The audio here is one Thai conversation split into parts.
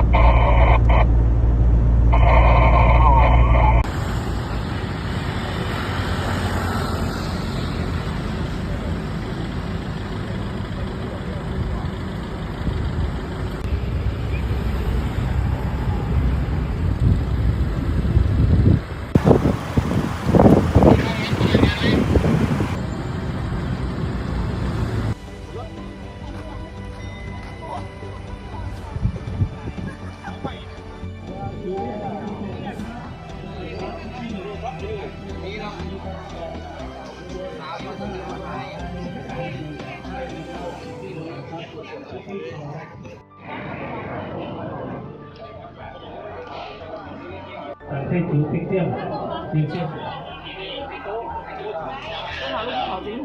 Oh,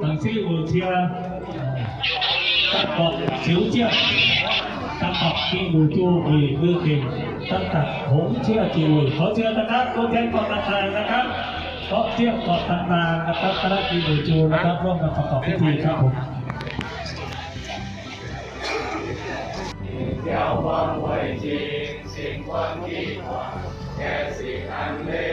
感谢有车，特别小将，特别见会做会会见，特特红车做会，ขอเชิญนะครับตัวแทนกอดต่างๆนะครับขอเทียบกอดต่างๆนะครับคณะกินหมูจูนะครับร่วมกันประกอบพิธีครับผม 要换为金，心换意换，皆是安利，一 ว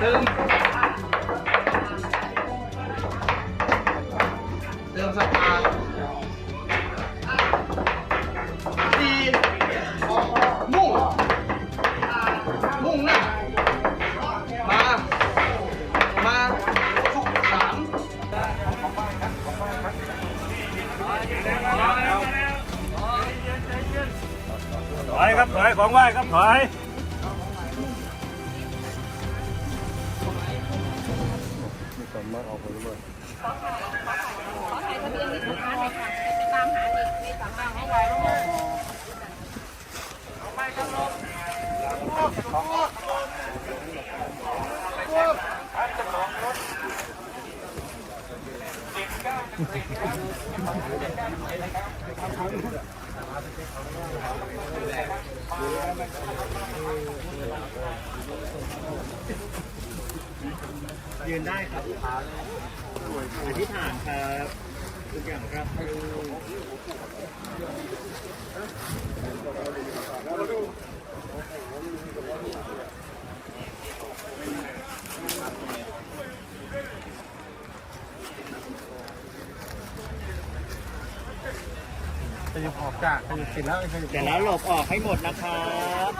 เติมสะพานสี่มุ่งมุ่งหน้ามา มาสุขสามถอยครับถอยของไหว้ครับถอย ยืนได้ครับอธิษฐานครับ ยวแล้วหลบออกให้หมดนะครับ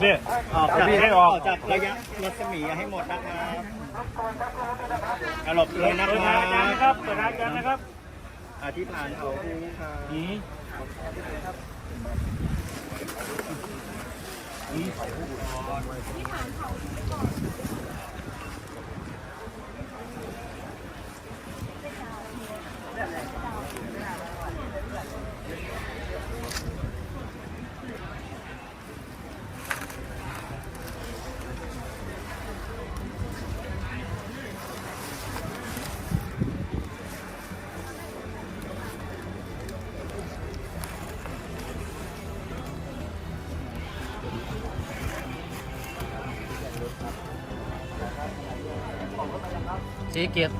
เบี้ยออกจากให้ออกจากระยะรัศมีให้หมดนะครับเอาหลบเลยนะเปิดร้านกันนะครับ เปิดทานกันนะครับ อธิษฐานเขาคูครับอืม สีเกียรติร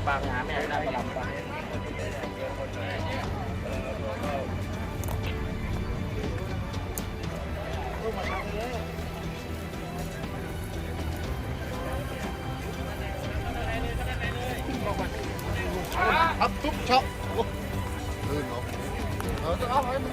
ะบางหาแม่ได้ประลำไปครับทุกช็อปลื่นเนาะเออเอาให้มัน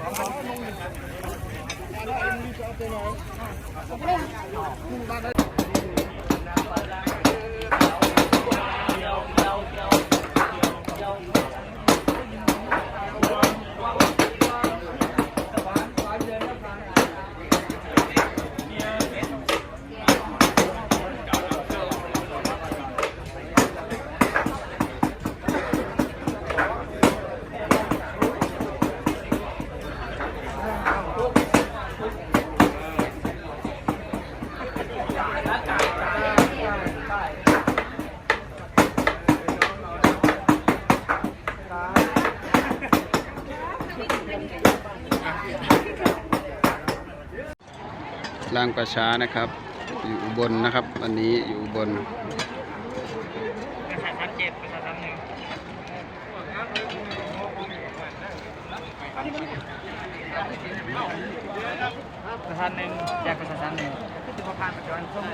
เราไม่รู้นะแต่เราเองมีใจเอาใจหน่อยฮะขอบคุณคุณตาหน่อยางประช้านะครับ อยู่อุบลนะครับ วันนี้อยู่อุบลประธานหนึ่งแจกประชาชนหนึ่งที่ประธานประชาชนส้ม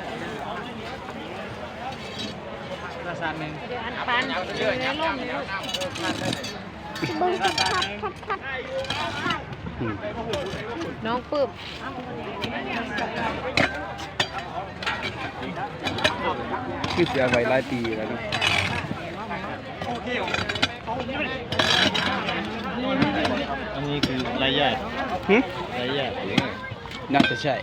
ประธานหนึ่งอันปันอยู่ในร่มเลยอืม น้องปื้มคือเสียไว้หลายปีแล้วเนอะอันนี้คือรายใหญ่หึรายใหญ่น่าจะใช่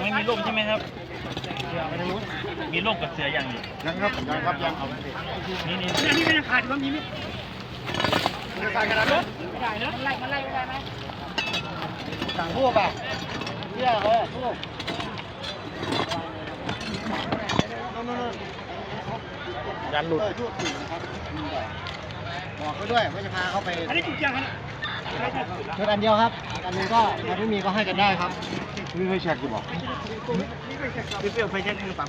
ไม่มีร่มใช่ไหมครับ มีร่มกับเสืออย่างนี้ยังครับยังครับยังเอานี่นี่อันนี้ไม่ขาดก็มีไหมสั่งพวกอะเที่ยเลยพวก ยันหลุดเออชุดสีนะครับบอกไปด้วยว่าจะพาเขาไปอันนี้จุดยังฮะชุดอันเดียวครับอีกอันหนึงก็ถ้าไม่มีก็ให้กันได้ครับนี่เคยแชร์กี่บอกเปรี้ยวไฟแช็กมือปัง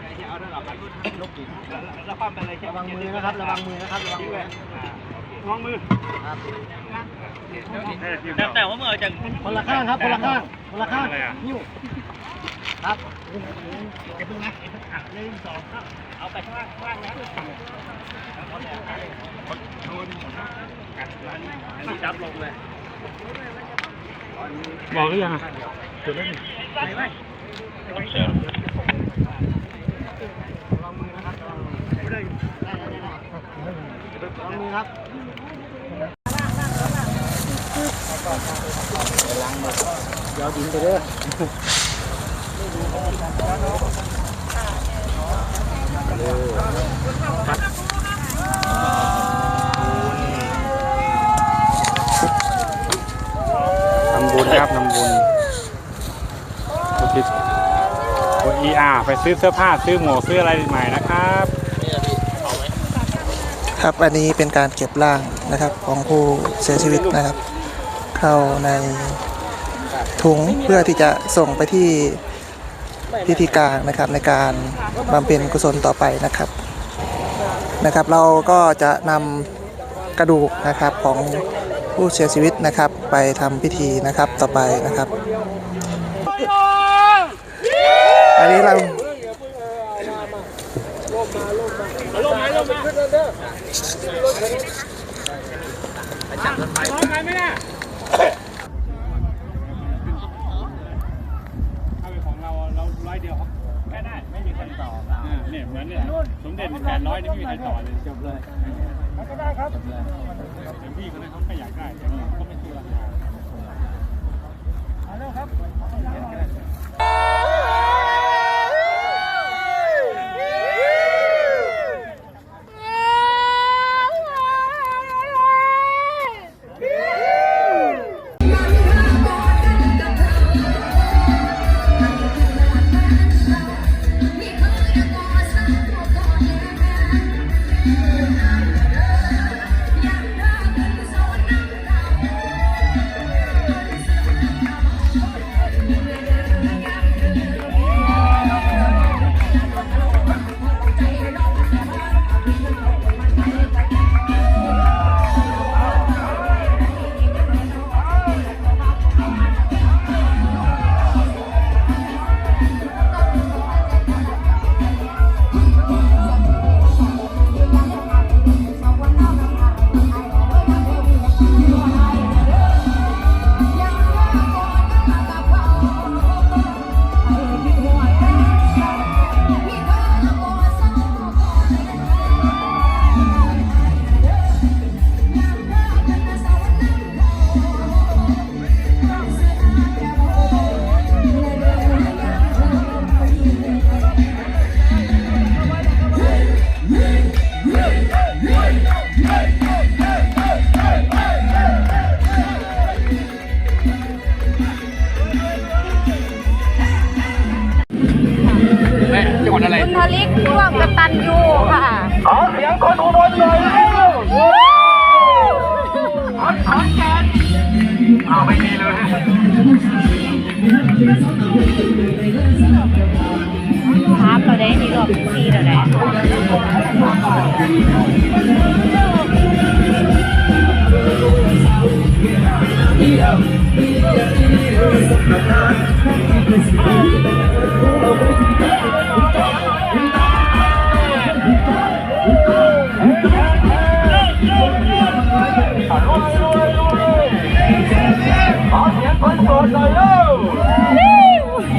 แล้วความเป็นอะไรแค่ระวังมือนะครับ ระวังมือนะครับ ระวังมือมองมือครับแต่แต่ว่ามือจากคนละข้างครับ คนละข้าง คนละข้างนิ้วครับเอาไปข้างล่างข้างล่างนะจับลงเลยบอกหรือยังจุด นั้นไปได้ระวังมือครับลองมาเดี๋ยวดินไปเด้อเออญครับทำบุญ ไปซื้อเสื้อผ้าซื้อหมวกซื้ออะไรใหม่นะครับครับอันนี้เป็นการเก็บร่างนะครับของผู้เสียชีวิตนะครับ เข้าในถุงเพื่อที่จะส่งไปที่พิธีการนะครับในการบำเพ็ญกุศลต่อไปนะครับนะครับ เราก็จะนำกระดูกนะครับของผู้เสียชีวิตนะครับ ไปทำพิธีนะครับต่อไปนะครับ อันนี้เราถ้าเป็นของเราเราร้อยเดียวครับแค่ได้ไม่มีใครต่อเนี่ยเหมือนเนี่ยสมเด็จแปดร้อยนี่ไม่มีใครต่อเลยจบเลยก็ได้ครับเต็มที่คนนั้นเขาก็อยากได้แต่เขาไม่ซื้อราคาเอาเร็วครับ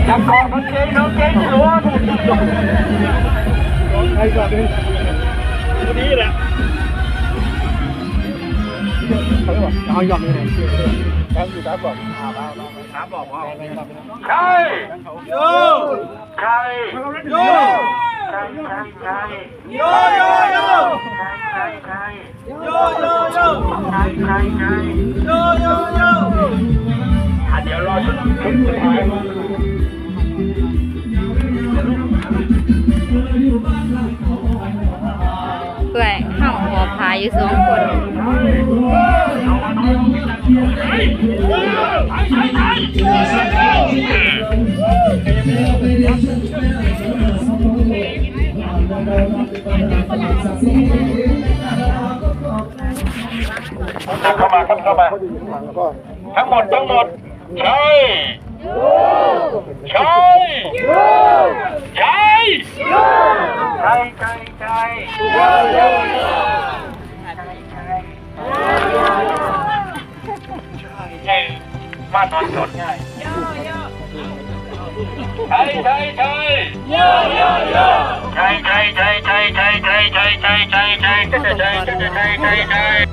จับกองคนเก่ง ใครก่อนเลยคนนี้แหละเขาบอกเอายอมเลยแค่อยู่แป๊บบอกอาบ้าถาบอกว่าใช่โยใช่โยใช่ใช่ใช่โยโยโยใช่ใช่ใช่โยโยโยใช่ใช่ใช่โยโยโยอะเดี๋ยวรอชุดชุดสุดท้ายาหอพายอยู่สองคนเข้ามาครับเข้ามาทั้งหมดทั้งหมดใช่ใช่ใช่ใช่ใช่ใช่ ใช่มาตอนสดใช่ใช่ใช่ใช่ใช่ใช่ใช่ใช่ใช่ใ